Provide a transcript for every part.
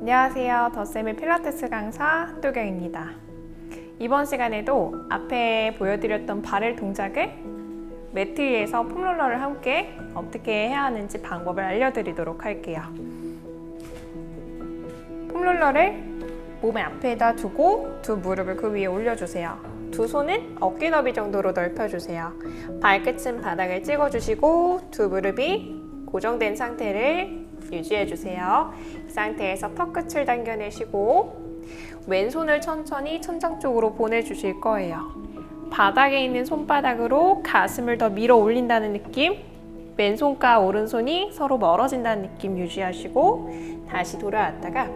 안녕하세요. 더쌤의 필라테스 강사 한도경입니다. 이번 시간에도 앞에 보여드렸던 바렐 동작을 매트 위에서 폼롤러를 함께 어떻게 해야 하는지 방법을 알려드리도록 할게요. 폼롤러를 몸의 앞에다 두고 두 무릎을 그 위에 올려주세요. 두 손은 어깨 너비 정도로 넓혀주세요. 발끝은 바닥을 찍어주시고 두 무릎이 고정된 상태를 유지해주세요. 이 상태에서 턱 끝을 당겨내시고 왼손을 천천히 천장 쪽으로 보내주실 거예요. 바닥에 있는 손바닥으로 가슴을 더 밀어 올린다는 느낌 왼손과 오른손이 서로 멀어진다는 느낌 유지하시고 다시 돌아왔다가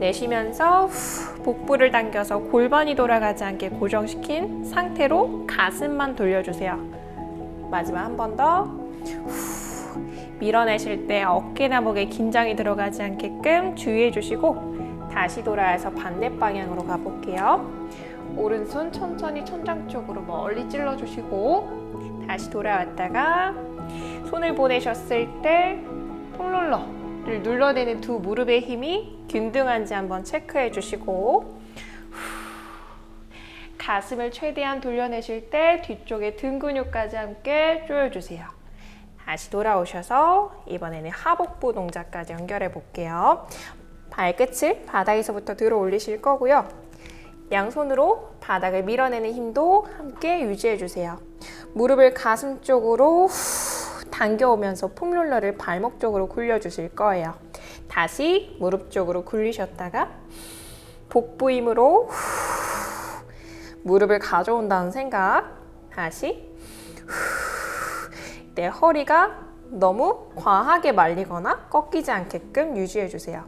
내쉬면서 후, 복부를 당겨서 골반이 돌아가지 않게 고정시킨 상태로 가슴만 돌려주세요. 마지막 한 번 더. 밀어내실 때 어깨나 목에 긴장이 들어가지 않게끔 주의해 주시고 다시 돌아와서 반대 방향으로 가볼게요. 오른손 천천히 천장 쪽으로 멀리 찔러 주시고 다시 돌아왔다가 손을 보내셨을 때 폼롤러를 눌러내는 두 무릎의 힘이 균등한지 한번 체크해 주시고 가슴을 최대한 돌려내실 때 뒤쪽에 등 근육까지 함께 조여주세요. 다시 돌아오셔서 이번에는 하복부 동작까지 연결해 볼게요. 발끝을 바닥에서부터 들어 올리실 거고요. 양손으로 바닥을 밀어내는 힘도 함께 유지해 주세요. 무릎을 가슴 쪽으로 후 당겨오면서 폼롤러를 발목 쪽으로 굴려 주실 거예요. 다시 무릎 쪽으로 굴리셨다가 복부 힘으로 후 무릎을 가져온다는 생각. 다시 내 허리가 너무 과하게 말리거나 꺾이지 않게끔 유지해 주세요.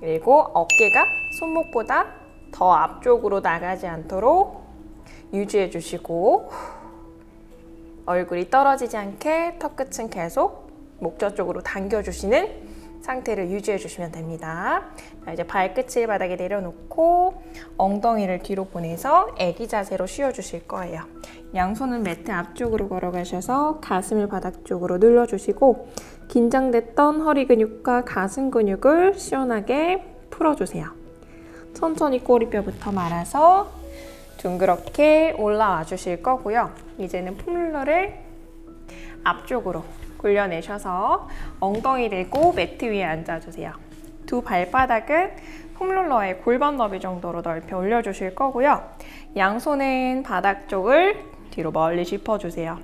그리고 어깨가 손목보다 더 앞쪽으로 나가지 않도록 유지해 주시고 얼굴이 떨어지지 않게 턱끝은 계속 목젖 쪽으로 당겨 주시는 상태를 유지해 주시면 됩니다. 자, 이제 발끝을 바닥에 내려놓고 엉덩이를 뒤로 보내서 애기 자세로 쉬어 주실 거예요. 양손은 매트 앞쪽으로 걸어가셔서 가슴을 바닥 쪽으로 눌러 주시고 긴장됐던 허리 근육과 가슴 근육을 시원하게 풀어 주세요. 천천히 꼬리뼈부터 말아서 둥그렇게 올라와 주실 거고요. 이제는 폼롤러를 앞쪽으로 굴려내셔서 엉덩이 대고 매트 위에 앉아주세요. 두 발바닥은 폼롤러의 골반 너비 정도로 넓혀 올려주실 거고요. 양손은 바닥 쪽을 뒤로 멀리 짚어주세요.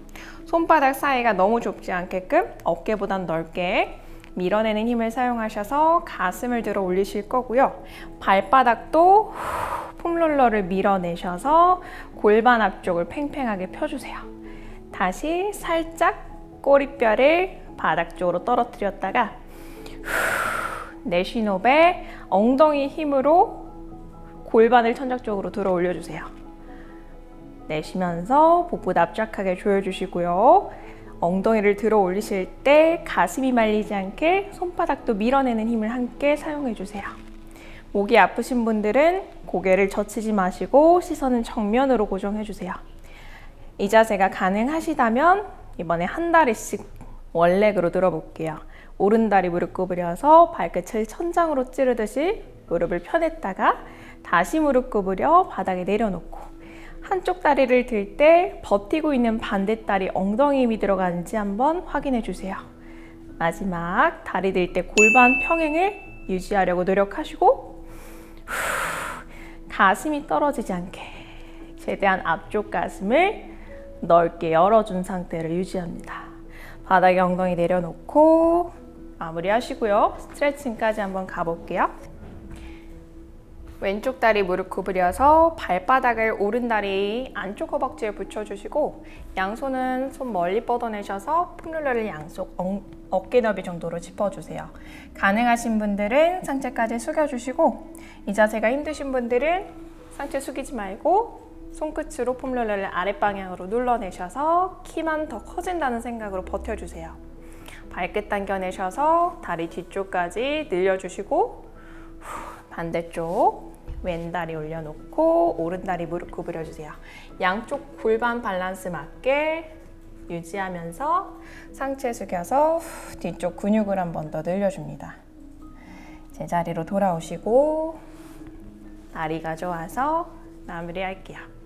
손바닥 사이가 너무 좁지 않게끔 어깨보단 넓게 밀어내는 힘을 사용하셔서 가슴을 들어 올리실 거고요. 발바닥도 폼롤러를 밀어내셔서 골반 앞쪽을 팽팽하게 펴주세요. 다시 살짝 꼬리뼈를 바닥 쪽으로 떨어뜨렸다가 내쉬는 호흡에 엉덩이 힘으로 골반을 천장 쪽으로 들어 올려주세요. 내쉬면서 복부 납작하게 조여주시고요. 엉덩이를 들어 올리실 때 가슴이 말리지 않게 손바닥도 밀어내는 힘을 함께 사용해 주세요. 목이 아프신 분들은 고개를 젖히지 마시고 시선은 정면으로 고정해 주세요. 이 자세가 가능하시다면 이번에 한 다리씩 원렉으로 들어볼게요. 오른 다리 무릎 구부려서 발끝을 천장으로 찌르듯이 무릎을 펴냈다가 다시 무릎 구부려 바닥에 내려놓고 한쪽 다리를 들 때 버티고 있는 반대 다리 엉덩이 힘이 들어가는지 한번 확인해 주세요. 마지막 다리 들 때 골반 평행을 유지하려고 노력하시고 가슴이 떨어지지 않게 최대한 앞쪽 가슴을 넓게 열어준 상태를 유지합니다. 바닥에 엉덩이 내려놓고 마무리하시고요. 스트레칭까지 한번 가볼게요. 왼쪽 다리 무릎 구부려서 발바닥을 오른 다리 안쪽 허벅지에 붙여주시고 양손은 손 멀리 뻗어내셔서 폼롤러를 양쪽 엉, 어깨 너비 정도로 짚어주세요. 가능하신 분들은 상체까지 숙여주시고 이 자세가 힘드신 분들은 상체 숙이지 말고 손끝으로 폼롤러를 아랫방향으로 눌러내셔서 키만 더 커진다는 생각으로 버텨주세요. 발끝 당겨내셔서 다리 뒤쪽까지 늘려주시고 후, 반대쪽 왼다리 올려놓고 오른다리 무릎 구부려주세요. 양쪽 골반 밸런스 맞게 유지하면서 상체 숙여서 후, 뒤쪽 근육을 한 번 더 늘려줍니다. 제자리로 돌아오시고 다리 가져와서 마무리할게요.